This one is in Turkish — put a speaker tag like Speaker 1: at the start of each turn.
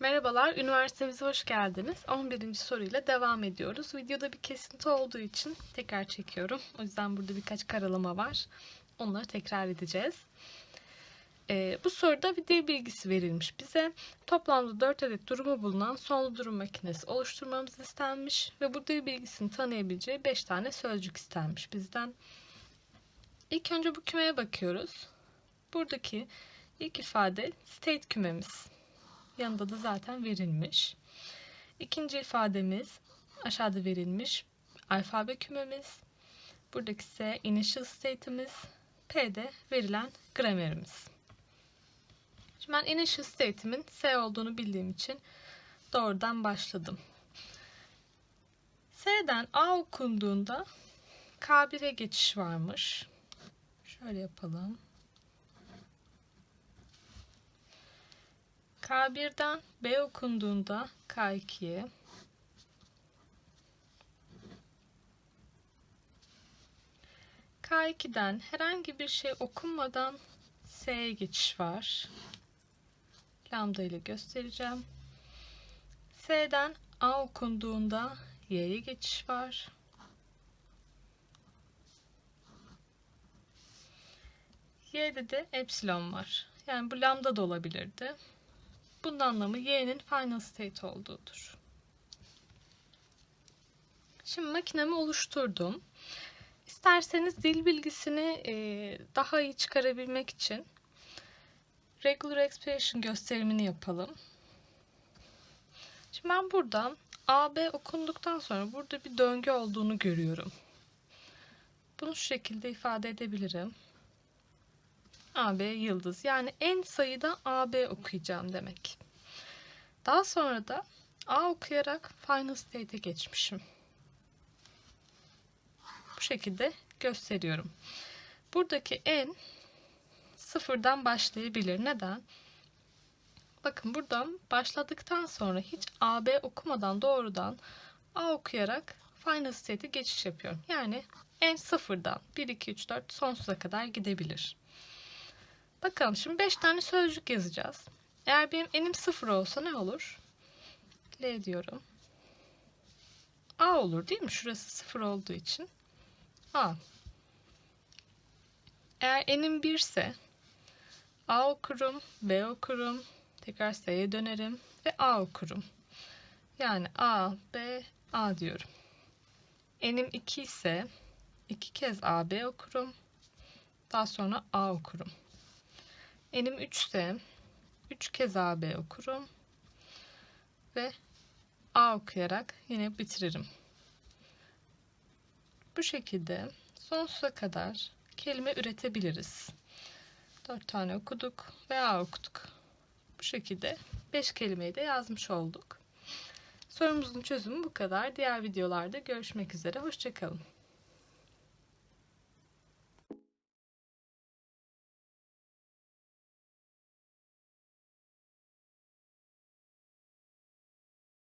Speaker 1: Merhabalar, üniversitemize hoş geldiniz. 11. soruyla devam ediyoruz. Videoda bir kesinti olduğu için tekrar çekiyorum. O yüzden burada birkaç karalama var. Onları tekrar edeceğiz. Ee, bu soruda bir dil bilgisi verilmiş bize. Toplamda 4 adet durumu bulunan sonlu durum makinesi oluşturmamız istenmiş ve bu dil bilgisini tanıyabileceği 5 tane sözcük istenmiş bizden. İlk önce bu kümeye bakıyoruz. Buradaki ilk ifade state kümemiz. Yanında da zaten verilmiş. İkinci ifademiz aşağıda verilmiş alfabe kümemiz. Buradaki ise initial state'imiz. P'de verilen gramerimiz. Şimdi ben initial state'imin S olduğunu bildiğim için doğrudan başladım. S'den A okunduğunda K1'e geçiş varmış. Şöyle yapalım. K1'den B okunduğunda K2'ye K2'den herhangi bir şey okunmadan S'ye geçiş var. Lambda ile göstereceğim. S'den A okunduğunda Y'ye geçiş var. Y'de de epsilon var. Yani bu lambda da olabilirdi. Bunun anlamı y'nin final state olduğudur. Şimdi makinemi oluşturdum. İsterseniz dil bilgisini e, daha iyi çıkarabilmek için regular expression gösterimini yapalım. Şimdi ben buradan AB okunduktan sonra burada bir döngü olduğunu görüyorum. Bunu şu şekilde ifade edebilirim. AB yıldız. Yani en sayıda AB okuyacağım demek. Daha sonra da A okuyarak final state'e geçmişim. Bu şekilde gösteriyorum. Buradaki en sıfırdan başlayabilir. Neden? Bakın buradan başladıktan sonra hiç AB okumadan doğrudan A okuyarak final state'e geçiş yapıyorum. Yani en sıfırdan 1, 2, 3, 4 sonsuza kadar gidebilir. Bakalım şimdi 5 tane sözcük yazacağız. Eğer benim enim 0 olsa ne olur? L diyorum. A olur değil mi? Şurası 0 olduğu için. A. Eğer enim 1 ise A okurum, B okurum, tekrar S'ye dönerim ve A okurum. Yani A, B, A diyorum. Enim 2 ise 2 kez A, B okurum. Daha sonra A okurum. Enim 3 ise 3 kez AB okurum ve A okuyarak yine bitiririm. Bu şekilde sonsuza kadar kelime üretebiliriz. 4 tane okuduk ve A okuduk. Bu şekilde 5 kelimeyi de yazmış olduk. Sorumuzun çözümü bu kadar. Diğer videolarda görüşmek üzere. Hoşçakalın.